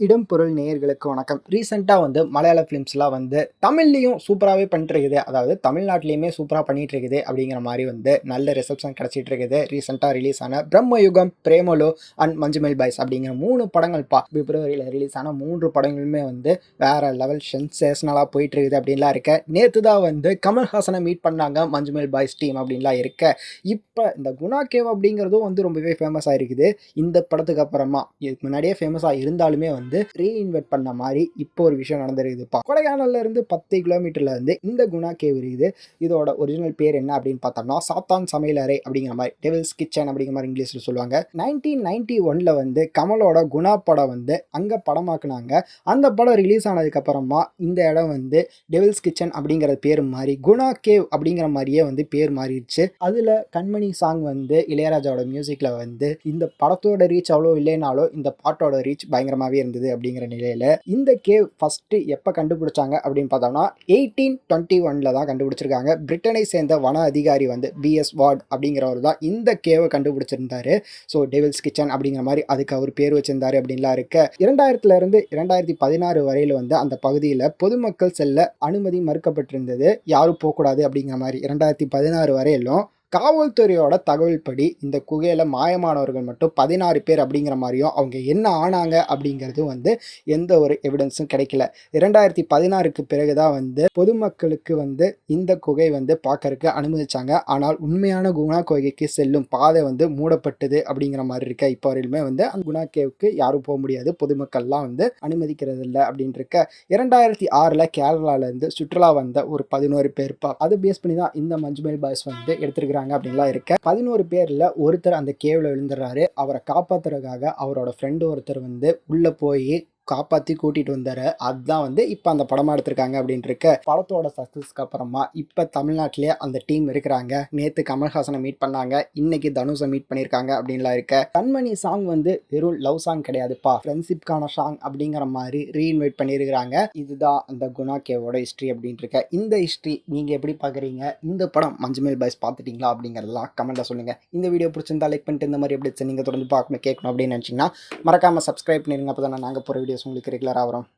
இடம் பொருள் நேயர்களுக்கு வணக்கம். ரீசெண்டாக வந்து மலையாள ஃபிலிம்ஸ்லாம் வந்து தமிழ்லையும் சூப்பராகவே பண்ணிட்டு இருக்குது அதாவது தமிழ்நாட்டிலையுமே சூப்பராக பண்ணிட்டு இருக்குது அப்படிங்கிற மாதிரி வந்து நல்ல ரிசப்ஷன் கிடச்சிட்டு இருக்குது ரீசெண்டாக ரிலீஸ் ஆன பிரம்மயுகம் பிரேமலோ அண்ட் மஞ்சுமெல் பாய்ஸ் அப்படிங்கிற மூணு படங்கள்ப்பா. பிப்ரவரியில் ரிலீஸ் ஆன மூன்று படங்களுமே வந்து வேற லெவல் சென்சேஷனலாக போயிட்டு இருக்குது அப்படின்லாம் இருக்க. நேற்று தான் வந்து கமல்ஹாசனை மீட் பண்ணாங்க மஞ்சுமெல் பாய்ஸ் டீம் அப்படின்லாம் இருக்க. இப்போ இந்த குணா கேவ் அப்படிங்கிறதும் வந்து ரொம்பவே ஃபேமஸாக இருக்குது. இந்த படத்துக்கு அப்புறமா இதுக்கு முன்னாடியே ஃபேமஸாக இருந்தாலுமே வந்து வந்து ரீஇன்வெர்ட் பண்ண மாதிரி இப்போ ஒரு விஷயம் நடந்திருக்குதுப்பா. கொடைக்கானல்ல இருந்து பத்து கிலோமீட்டர்ல இருந்து இந்த குணா கேவ் இருக்குது இதோட ஒரிஜினல் பேர் என்ன அப்படின்னு பார்த்தோம்னா சாத்தான் சமையலறை அப்படிங்கிற மாதிரி டெவில்ஸ் கிச்சன் அப்படிங்கிற மாதிரி இங்கிலீஷில் சொல்லுவாங்க. நைன்டீன் நைன்டி ஒன்ல வந்து கமலோட குணா படம் வந்து அங்கே படமாக்குனாங்க. அந்த படம் ரிலீஸ் ஆனதுக்கப்புறமா இந்த இடம் வந்து டெவில்ஸ் கிச்சன் அப்படிங்கிற பேர் மாறி குணா கேவ் அப்படிங்கிற மாதிரியே வந்து பேர் மாறிடுச்சு. அதில் கண்மணி சாங் வந்து இளையராஜாவோட மியூசிக்கில் வந்து இந்த படத்தோட ரீச் அவ்வளோ இல்லைனாலும் இந்த பாட்டோட ரீச் பயங்கரமாகவே இருந்தது அப்படிங்கிற நிலையில் இந்த கேவ் ஃபஸ்ட்டு எப்போ கண்டுபிடிச்சாங்க அப்படின்னு பார்த்தோம்னா எயிட்டீன் டுவெண்ட்டி ஒனில் தான் கண்டுபிடிச்சிருக்காங்க. பிரிட்டனை சேர்ந்த வன அதிகாரி வந்து பிஎஸ் வார்ட் அப்படிங்கிறவர் தான் இந்த கேவை கண்டுபிடிச்சிருந்தாரு. ஸோ டெவில்ஸ் கிச்சன் அப்படிங்கிற மாதிரி அதுக்கு அவர் பேர் வச்சிருந்தாரு அப்படின்லாம் இருக்க. இரண்டாயிரத்துல இருந்து இரண்டாயிரத்தி பதினாறு வரையில் வந்து அந்த பகுதியில் பொதுமக்கள் செல்ல அனுமதி மறுக்கப்பட்டிருந்தது. யாரும் போகக்கூடாது அப்படிங்கிற மாதிரி இரண்டாயிரத்தி பதினாறு வரையிலும் காவல்துறையோட தகவல் படி இந்த குகையில் மாயமானவர்கள் மட்டும் பதினாறு பேர் அப்படிங்கிற மாதிரியும் அவங்க என்ன ஆனாங்க அப்படிங்கிறது வந்து எந்த ஒரு எவிடன்ஸும் கிடைக்கல. இரண்டாயிரத்தி பதினாறுக்கு பிறகு தான் வந்து பொதுமக்களுக்கு வந்து இந்த குகை வந்து பார்க்கறதுக்கு அனுமதிச்சாங்க. ஆனால் உண்மையான குணா குகைக்கு செல்லும் பாதை வந்து மூடப்பட்டது அப்படிங்கிற மாதிரி இருக்க இப்போ வரையிலுமே வந்து அந்த குணா கேவுக்கு யாரும் போக முடியாது. பொதுமக்கள்லாம் வந்து அனுமதிக்கிறது இல்லை அப்படின்னு இருக்க இரண்டாயிரத்தி ஆறில் கேரளாலேருந்து சுற்றுலா வந்த ஒரு பதினோரு பேர் பா அதை பேஸ் பண்ணி தான் இந்த மஞ்சுமேல் பாய்ஸ் வந்து எடுத்திருக்கிறாங்க. அப்படின்லாம் இருக்க. பதினோரு பேரில் ஒருத்தர் அந்த கேவில் விழுந்துடுறாரு. அவரை காப்பாத்துறதுக்காக அவரோட ஃப்ரெண்டு ஒருத்தர் வந்து உள்ளே போய் காப்பாற்றி கூட்டிகிட்டு வந்தார். அதுதான் வந்து இப்போ அந்த படமாக எடுத்திருக்காங்க அப்படின்ட்டு இருக்க படத்தோட சக்ஸஸ்க்கு அப்புறமா இப்போ தமிழ்நாட்டிலே அந்த டீம் இருக்கிறாங்க. நேற்று கமல்ஹாசனை மீட் பண்ணாங்க. இன்னைக்கு தனுஷை மீட் பண்ணியிருக்காங்க அப்படின்லாம் இருக்க. கண்மணி சாங் வந்து வெறும் லவ் சாங் கிடையாதுப்பா. ஃப்ரெண்ட்ஷிப்கான சாங் அப்படிங்கிற மாதிரி ரீஇன்வைட் பண்ணியிருக்கிறாங்க. இதுதான் அந்த குணா கேவோட ஹிஸ்ட்ரி அப்படின்ட்டு இருக்க இந்த ஹிஸ்ட்ரி நீங்கள் எப்படி பார்க்குறீங்க இந்த படம் மஞ்சுமேல் பாய்ஸ் பார்த்துட்டீங்களா அப்படிங்கிறதெல்லாம் கமெண்ட்டில் சொல்லுங்கள் இந்த வீடியோ பிடிச்சிருந்தா லைக் பண்ணிட்டு இந்த மாதிரி எப்படி நீங்கள் தொடர்ந்து பார்க்கணும் கேட்கணும் அப்படின்னு நினச்சிங்கன்னா மறக்காமல் சப்ஸ்கிரைப் பண்ணிடுங்க அப்போ தான் நாங்கள் போகிற வீடியோஸ் உங்களுக்கு ரெகுலராக வரும்